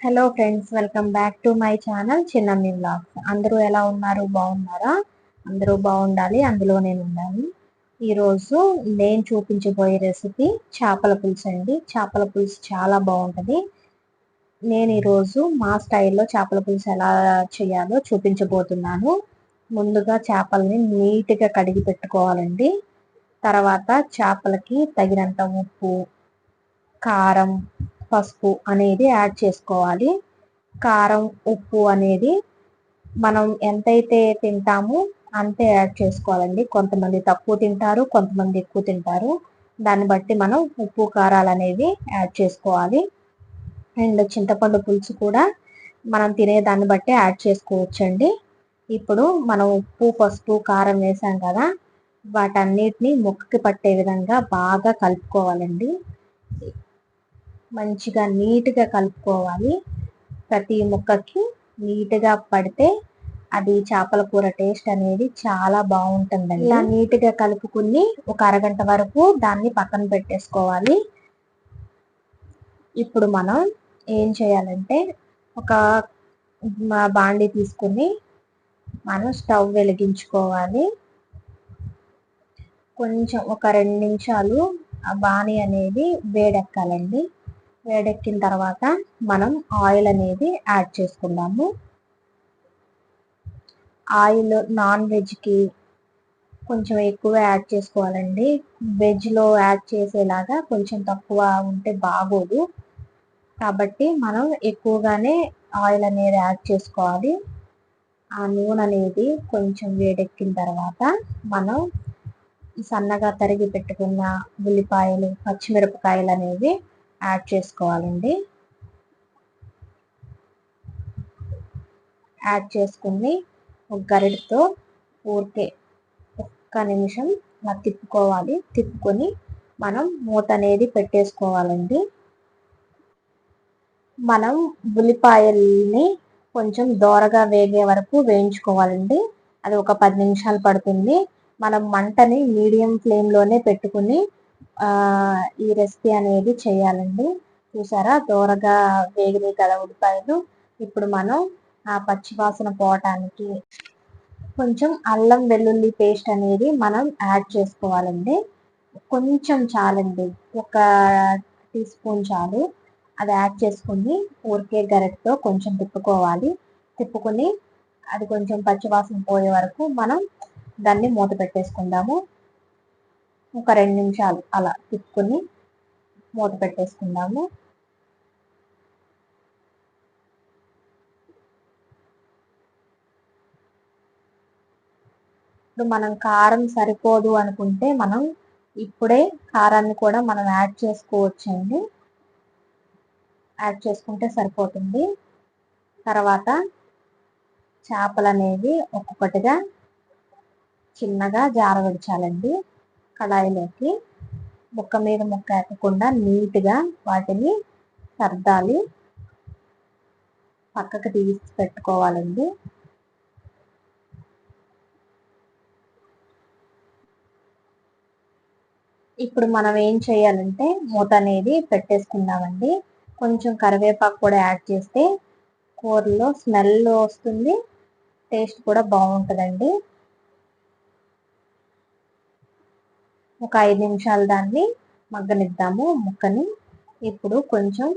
Hello friends welcome back to my channel Chinnammi vlogs అందరూ ఎలా ఉన్నారు? బాగున్నారా? అందరూ బాగుండాలి అందులో నేను ఉండాలి. ఈరోజు నేను చూపించబోయే రెసిపీ చేపల పులుసు అండి. చేపల పులుసు చాలా బాగుంటుంది. నేను ఈరోజు మా స్టైల్లో చేపల పులుసు ఎలా చేయాలో చూపించబోతున్నాను. ముందుగా చేపల్ని నీట్గా కడిగి పెట్టుకోవాలండి. తర్వాత చేపలకి తగినంత ఉప్పు కారం పసుపు అనేది యాడ్ చేసుకోవాలి. కారం ఉప్పు అనేది మనం ఎంతైతే తింటామో అంతే యాడ్ చేసుకోవాలండి. కొంతమంది తక్కువ తింటారు కొంతమంది ఎక్కువ తింటారు. దాన్ని బట్టి మనం ఉప్పు కారాలు అనేవి యాడ్ చేసుకోవాలి. అండ్ చింతపండు పులుసు కూడా మనం తినే దాన్ని బట్టి యాడ్ చేసుకోవచ్చండి. ఇప్పుడు మనం ఉప్పు పసుపు కారం వేసాం కదా వాటన్నిటిని ముక్కకి పట్టే విధంగా బాగా కలుపుకోవాలండి. మంచిగా నీట్గా కలుపుకోవాలి. ప్రతి ముక్కకి నీట్గా పడితే అది చేపల కూర టేస్ట్ అనేది చాలా బాగుంటుందండి. ఇలా నీట్గా కలుపుకుని ఒక అరగంట వరకు దాన్ని పక్కన పెట్టేసుకోవాలి. ఇప్పుడు మనం ఏం చేయాలంటే ఒక బాండి తీసుకుని మనం స్టవ్ వెలిగించుకోవాలి. కొంచెం ఒక రెండు నిమిషాలు ఆ బాణి అనేది వేడెక్కాలండి. వేడెక్కిన తర్వాత మనం ఆయిల్ అనేది యాడ్ చేసుకుందాము. ఆయిల్ నాన్ వెజ్కి కొంచెం ఎక్కువ యాడ్ చేసుకోవాలండి. వెజ్లో యాడ్ చేసేలాగా కొంచెం తక్కువ ఉంటే బాగోదు. కాబట్టి మనం ఎక్కువగానే ఆయిల్ అనేది యాడ్ చేసుకోవాలి. ఆ నూనె అనేది కొంచెం వేడెక్కిన తర్వాత మనం సన్నగా తరిగి పెట్టుకున్న ఉల్లిపాయలు పచ్చిమిరపకాయలు అనేవి యాడ్ చేసుకోవాలండి. యాడ్ చేసుకుని ఒక గరిటతో ఊరికే ఒక్క నిమిషం అలా తిప్పుకోవాలి. తిప్పుకొని మనం మూత అనేది పెట్టేసుకోవాలండి. మనం ఉల్లిపాయల్ని కొంచెం దోరగా వేగే వరకు వేయించుకోవాలండి. అది ఒక పది నిమిషాలు పడుతుంది. మనం మంటని మీడియం ఫ్లేమ్లోనే పెట్టుకుని ఈ రెసిపీ అనేది చేయాలండి. చూసారా? దూరగా వేగినాయి కదా ఉల్లిపాయలు. ఇప్పుడు మనం ఆ పచ్చివాసన పోవటానికి కొంచెం అల్లం వెల్లుల్లి పేస్ట్ అనేది మనం యాడ్ చేసుకోవాలండి. కొంచెం చాలండి. ఒక టీ స్పూన్ చాలు. అది యాడ్ చేసుకుని ఊరికే గరెట్తో కొంచెం తిప్పుకోవాలి. తిప్పుకొని అది కొంచెం పచ్చివాసన పోయే వరకు మనం దాన్ని మూత పెట్టేసుకుందాము. ఒక రెండు నిమిషాలు అలా తిప్పుకొని మూత పెట్టేసుకుందాము. ఇప్పుడు మనం కారం సరిపోదు అనుకుంటే మనం ఇప్పుడే కారాన్ని కూడా మనం యాడ్ చేసుకోవచ్చండి. యాడ్ చేసుకుంటే సరిపోతుంది. తర్వాత చేపలు అనేవి ఒక్కొక్కటిగా చిన్నగా జారవిడిచాలండి. కళాయిలోకి ముక్క మీద ముక్క ఎక్కకుండా నీట్గా వాటిని సర్దాలి. పక్కకు తీసి పెట్టుకోవాలండి. ఇప్పుడు మనం ఏం చేయాలంటే మూత అనేది పెట్టేసుకుందామండి. కొంచెం కరివేపాకు కూడా యాడ్ చేస్తే కూరలో స్మెల్ వస్తుంది టేస్ట్ కూడా బాగుంటుందండి. ఒక ఐదు నిమిషాలు దాన్ని మగ్గనిద్దాము ముక్కని. ఇప్పుడు కొంచెం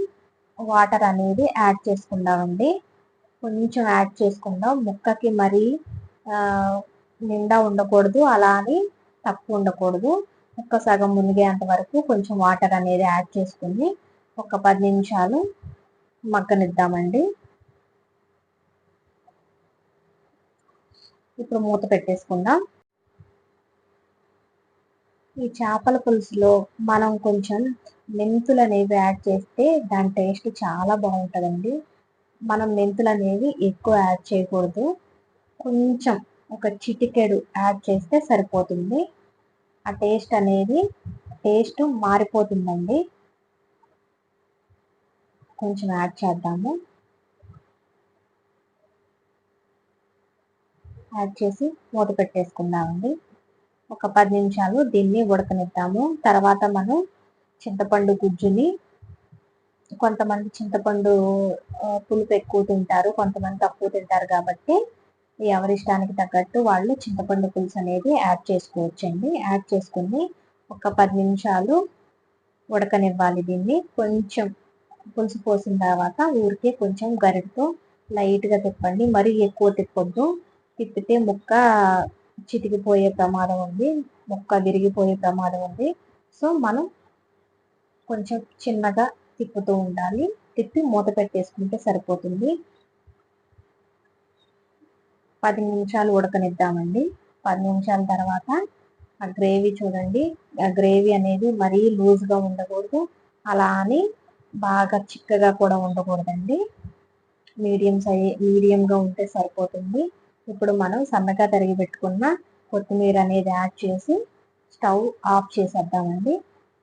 వాటర్ అనేది యాడ్ చేసుకుందామండి. కొంచెం యాడ్ చేసుకుందాం. ముక్కకి మరీ నిండా ఉండకూడదు అలా అని తక్కువ ఉండకూడదు. ముక్క సగం మునిగేంత వరకు కొంచెం వాటర్ అనేది యాడ్ చేసుకుని ఒక పది నిమిషాలు మగ్గనిద్దామండి. ఇప్పుడు మూత పెట్టేసుకుందాం. ఈ చేపల పులుసులో మనం కొంచెం మెంతులు అనేవి యాడ్ చేస్తే దాని టేస్ట్ చాలా బాగుంటుందండి. మనం మెంతులు అనేవి ఎక్కువ యాడ్ చేయకూడదు. కొంచెం ఒక చిటికెడు యాడ్ చేస్తే సరిపోతుంది. ఆ టేస్ట్ అనేది టేస్ట్ మారిపోతుందండి. కొంచెం యాడ్ చేద్దాము. యాడ్ చేసి మూత పెట్టేసుకుందామండి. ఒక పది నిమిషాలు దీన్ని ఉడకనిద్దాము. తర్వాత మనం చింతపండు గుజ్జుని కొంతమంది చింతపండు పులుపు ఎక్కువ తింటారు కొంతమంది తక్కువ తింటారు కాబట్టి ఎవరి ఇష్టానికి తగ్గట్టు వాళ్ళు చింతపండు పులుసు అనేది యాడ్ చేసుకోవచ్చండి. యాడ్ చేసుకుని ఒక పది నిమిషాలు ఉడకనివ్వాలి దీన్ని. కొంచెం పులుసు పోసిన తర్వాత ఊరికే కొంచెం గరిటతో లైట్గా తిప్పండి. మరీ ఎక్కువ తిప్పొద్దు. తిప్పితే ముక్క చితికిపోయే ప్రమాదం ఉంది. ముక్క విరిగిపోయే ప్రమాదం ఉంది. సో మనం కొంచెం చిన్నగా తిప్పుతూ ఉండాలి. తిప్పి మూత పెట్టేసుకుంటే సరిపోతుంది. పది నిమిషాలు ఉడకనిద్దామండి. పది నిమిషాల తర్వాత ఆ గ్రేవీ చూడండి. ఆ గ్రేవీ అనేది మరీ లూజ్గా ఉండకూడదు. అలా అని బాగా చిక్కగా కూడా ఉండకూడదండి. మీడియం సై మీడియంగా ఉంటే సరిపోతుంది. ఇప్పుడు మనం సన్నగా తరిగి పెట్టుకున్న కొత్తిమీర అనేది యాడ్ చేసి స్టవ్ ఆఫ్ చేసేద్దామండి.